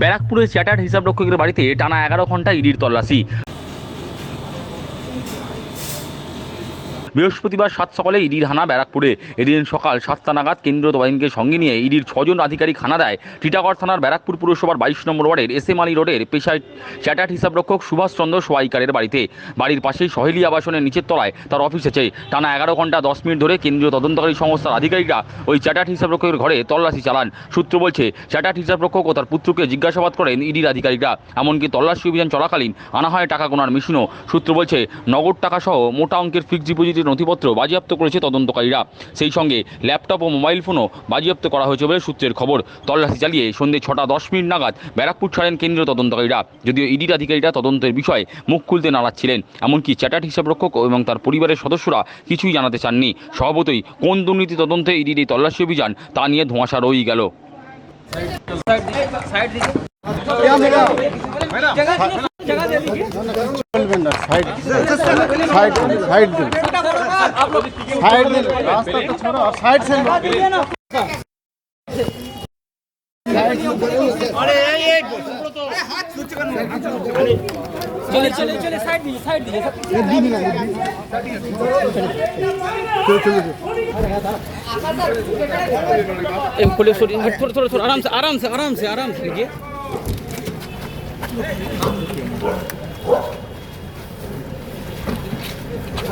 ব্যারাকপুরের চ্যাটার্ড হিসাবরক্ষকের বাড়িতে টানা এগারো ঘণ্টা ইডির তল্লাশি। বৃহস্পতিবার সাত সকালে ইডির হানা ব্যারাকপুরে। এদিন সকাল সাতটা নাগাদ কেন্দ্রীয় বাহিনীকে সঙ্গে নিয়ে ইডির ছজন আধিকারিক হানা দেয়। টিটাগড় থানার ব্যারাকপুর পুরসভার বাইশ নম্বর ওয়ার্ডের এস এম আলী রোডের পেশায় চ্যাটার্ড হিসাবরক্ষক সুভাষচন্দ্র সোয়াইকারের বাড়িতে। বাড়ির পাশেই সহেলি আবাসনের নিচের তলায় তার অফিস আছে। টানা এগারো ঘণ্টা, দশ মিনিট ধরে কেন্দ্রীয় তদন্তকারী সংস্থার আধিকারিকরা ওই চ্যাটার্ড হিসাবরক্ষকের ঘরে তল্লাশি চালান। সূত্র বলছে, চ্যাটার্ড হিসাবরক্ষক ও তার পুত্রকে জিজ্ঞাসাবাদ করেন ইডির আধিকারিকরা। এমনকি তল্লাশি অভিযান চলাকালীন আনা হয় টাকা গোনার মেশিনও। সূত্র বলছে, নগদ টাকা সহ মোটা অঙ্কের ফিক্সড ডিপোজিটের নথিপত্র বাজেয়াপ্ত করেছে তদন্তকারীরা। সেই সঙ্গে ল্যাপটপ ও মোবাইল ফোনও বাজেয়াপ্ত করা হয়েছে বলে সূত্রের খবর। তল্লাশি চালিয়ে সন্ধ্যে ছটা দশ মিনিট নাগাদ ব্যারাকপুর ছাড়েন কেন্দ্রীয় তদন্তকারীরা। যদিও ইডির আধিকারীরা তদন্তের বিষয়ে মুখ খুলতে নারাচ্ছিলেন এমনকি চ্যাটার্ড হিসাবরক্ষক এবং তার পরিবারের সদস্যরা কিছুই জানাতে চাননি। স্বভাবতই কোন দুর্নীতি তদন্তে ইডির এই তল্লাশি অভিযান তা নিয়ে ধোঁয়াশা রয়েই গেল। চলবেন না সাইড साइड रास्ता तो छोड़ो और साइड से अरे ये चले चले चले साइड दीजिए साइड दीजिए। ये दी नहीं थोड़ा थोड़ा थोड़ा आराम से आराम से आराम से आराम से कीजिए।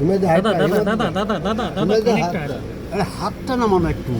দাদা দাদা দাদা দাদা দাদা দাদা আরে হাতটা নামানো একটু।